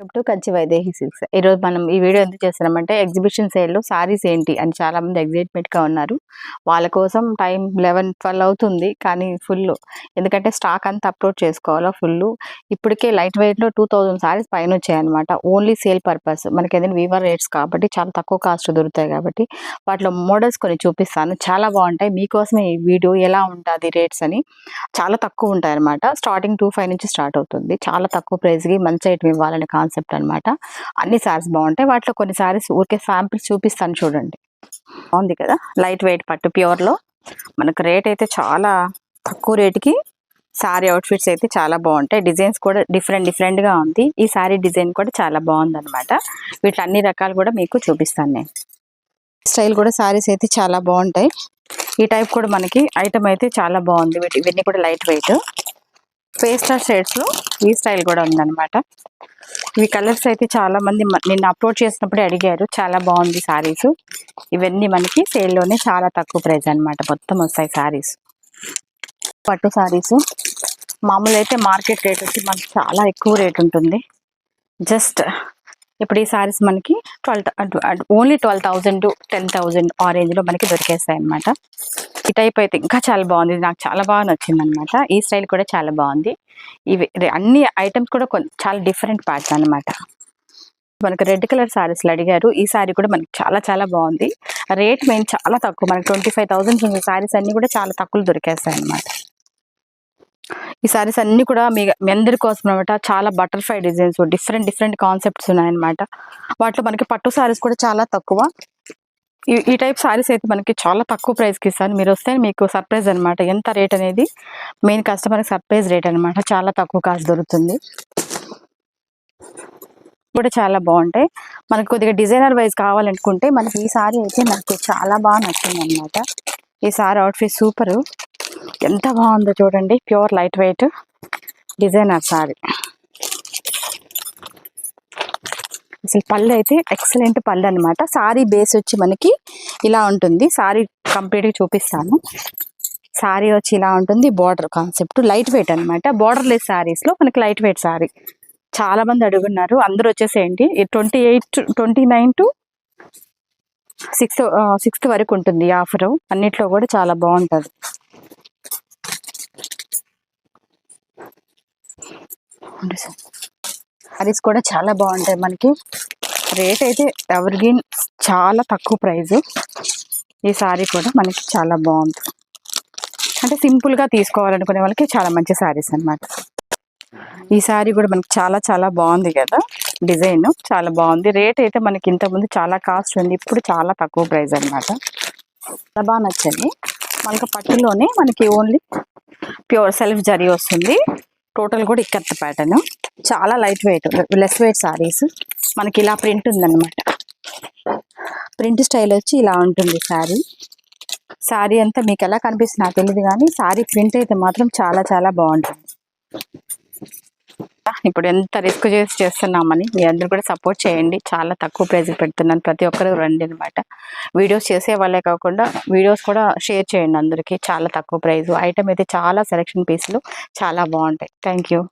To Kanchi Vaidehi silks ఈరోజు మనం ఈ వీడియో ఎందుకు చేస్తున్నామంటే ఎగ్జిబిషన్ సేల్లో సారీస్ ఏంటి అని చాలా మంది ఎగ్జైట్మెంట్గా ఉన్నారు. వాళ్ళ కోసం టైం లెవెన్ ట్వెల్వ్ అవుతుంది కానీ ఫుల్ ఎందుకంటే స్టాక్ అంతా అప్లోడ్ చేసుకోవాలా ఫుల్. ఇప్పటికే లైట్ వెయిట్లో టూ థౌజండ్ సారీస్ పైన వచ్చాయన్నమాట. Only sale purpose. మనకి ఏదైనా వీవర్ రేట్స్ కాబట్టి చాలా తక్కువ కాస్ట్ దొరుకుతాయి కాబట్టి వాటిలో మోడల్స్ కొన్ని చూపిస్తాను. చాలా బాగుంటాయి. మీకోసమే ఈ వీడియో ఎలా ఉంటుంది రేట్స్ అని చాలా తక్కువ ఉంటాయి అనమాట స్టార్టింగ్ టూ ఫైవ్ నుంచి స్టార్ట్ అవుతుంది. చాలా తక్కువ ప్రైస్కి మంచి ఐటమ్ ఇవ్వాలని కాన్సెప్ట్ అన్నమాట. అన్ని సారీస్ బాగుంటాయి. వాటిలో కొన్ని సారీస్ ఊరికే శాంపిల్స్ చూపిస్తాను చూడండి. బాగుంది కదా? లైట్ వెయిట్ పట్టు ప్యూర్లో మనకు రేట్ అయితే చాలా తక్కువ రేటుకి సారీ అవుట్ఫిట్స్ అయితే చాలా బాగుంటాయి. డిజైన్స్ కూడా డిఫరెంట్ డిఫరెంట్గా ఉంది. ఈ సారీ డిజైన్ కూడా చాలా బాగుంది అనమాట వీటి అన్ని రకాలు కూడా మీకు చూపిస్తాను నేను. స్టైల్ కూడా సారీస్ అయితే చాలా బాగుంటాయి. ఈ టైప్ కూడా మనకి ఐటమ్ అయితే చాలా బాగుంది. వీటి ఇవన్నీ కూడా లైట్ వెయిట్. పేస్టల్ షేడ్స్లో ఈ స్టైల్ కూడా ఉందన్నమాట. ఇవి కలర్స్ అయితే చాలా మంది నిన్న అప్లోడ్ చేసినప్పుడే అడిగారు. చాలా బాగుంది సారీస్. ఇవన్నీ మనకి సేల్లోనే చాలా తక్కువ ప్రైస్ అన్నమాట. మొత్తం వస్తాయి సారీస్. పట్టు సారీస్. మామూలు అయితే మార్కెట్ రేట్ వచ్చి మనకి చాలా ఎక్కువ రేట్ ఉంటుంది. జస్ట్ ఇప్పుడు ఈ సారీస్ మనకి twelve only twelve thousand ten thousand ఆ రేంజ్లో లో మనకి దొరికేస్తాయి అన్నమాట ఈ టైప్ అయితే ఇంకా చాలా బాగుంది. నాకు చాలా బాగా నచ్చింది అనమాట ఈ స్టైల్ కూడా చాలా బాగుంది. ఇవి అన్ని ఐటమ్స్ కూడా చాలా డిఫరెంట్ ప్యాటర్న్ అన్నమాట. మనకు రెడ్ కలర్ సారీస్ అడిగారు. ఈ సారీ కూడా మనకి చాలా చాలా బాగుంది. రేట్ మెయిన్ చాలా తక్కువ. మనకి ట్వంటీ ఫైవ్ థౌసండ్ సారీస్ అన్ని కూడా చాలా తక్కువ దొరికేస్తాయి అన్నమాట. ఈ సారీస్ అన్ని కూడా మీ మీ అందరి కోసం అనమాట చాలా butterfly designs different different concepts ఉన్నాయన్నమాట. వాటిలో మనకి పట్టు సారీస్ కూడా చాలా తక్కువ. ఈ టైప్ సారీస్ అయితే మనకి చాలా తక్కువ ప్రైస్కి ఇస్తాను మీరు వస్తే మీకు సర్ప్రైజ్ అన్నమాట. ఎంత రేట్ అనేది మెయిన్ కస్టమర్కి సర్ప్రైజ్ రేట్ అన్నమాట. చాలా తక్కువ కాస్ట్ దొరుకుతుంది. కూడా చాలా బాగుంటాయి. మనకు కొద్దిగా డిజైనర్ వైజ్ కావాలనుకుంటే మనకి ఈ సారీ అయితే నాకు చాలా బాగా నచ్చింది అనమాట ఈ సారీ అవుట్ఫిట్ సూపర్ ఎంత బాగుందో చూడండి. Pure light weight designer sari అసలు పళ్ళు అయితే ఎక్సలెంట్ పళ్ళు అనమాట సారీ బేస్ వచ్చి మనకి ఇలా ఉంటుంది. సారీ కంప్లీట్గా చూపిస్తాను. సారీ వచ్చి ఇలా ఉంటుంది. బార్డర్ కాన్సెప్ట్ లైట్ వెయిట్ అనమాట బార్డర్ లెస్ సారీస్లో మనకి లైట్ వెయిట్ సారీ. చాలా మంది అడుగున్నారు. అందరూ వచ్చేసేయండి. Twenty eight twenty nine to sixth sixth వరకు ఉంటుంది ఆఫర్. అన్నిట్లో కూడా చాలా బాగుంటుంది. సారీస్ కూడా చాలా బాగుంటాయి మనకి. రేట్ అయితే ఎవర్గ్రీన్ చాలా తక్కువ ప్రైస్ ఈ సారీ కూడా మనకి చాలా బాగుంది. అంటే సింపుల్గా తీసుకోవాలనుకునే వాళ్ళకి చాలా మంచి సారీస్ అన్నమాట. ఈ సారీ కూడా మనకి చాలా చాలా బాగుంది కదా. డిజైన్ చాలా బాగుంది. రేట్ అయితే మనకి ఇంతకుముందు చాలా కాస్ట్ ఉంది. ఇప్పుడు చాలా తక్కువ ప్రైస్ అన్నమాట. చాలా బాగా నచ్చింది. మనకి పట్టులోనే మనకి ఓన్లీ ప్యూర్ సెల్ఫ్ జరీ వస్తుంది. టోటల్ కూడా ఇక్కడ ప్యాటర్న్ చాలా light weight less weight saris మనకి ఇలా ప్రింట్ ఉందన్నమాట. ప్రింట్ స్టైల్ వచ్చి ఇలా ఉంటుంది శారీ శారీ అంతా మీకు ఎలా కనిపిస్తుంది నాకు తెలియదు కానీ శారీ ప్రింట్ అయితే మాత్రం చాలా చాలా బాగుంటుంది. ఇప్పుడు ఎంత రిస్క్ చేసి చేస్తున్నామని మీ అందరూ కూడా సపోర్ట్ చేయండి. చాలా తక్కువ ప్రైస్ పెడుతున్నాను ప్రతి ఒక్కరు రండి అనమాట వీడియోస్ చేసే వాళ్ళే కాకుండా వీడియోస్ కూడా షేర్ చేయండి అందరికీ. చాలా తక్కువ ప్రైజ్ ఐటమ్ అయితే చాలా సెలెక్షన్ పీసులు చాలా బాగుంటాయి. Thank you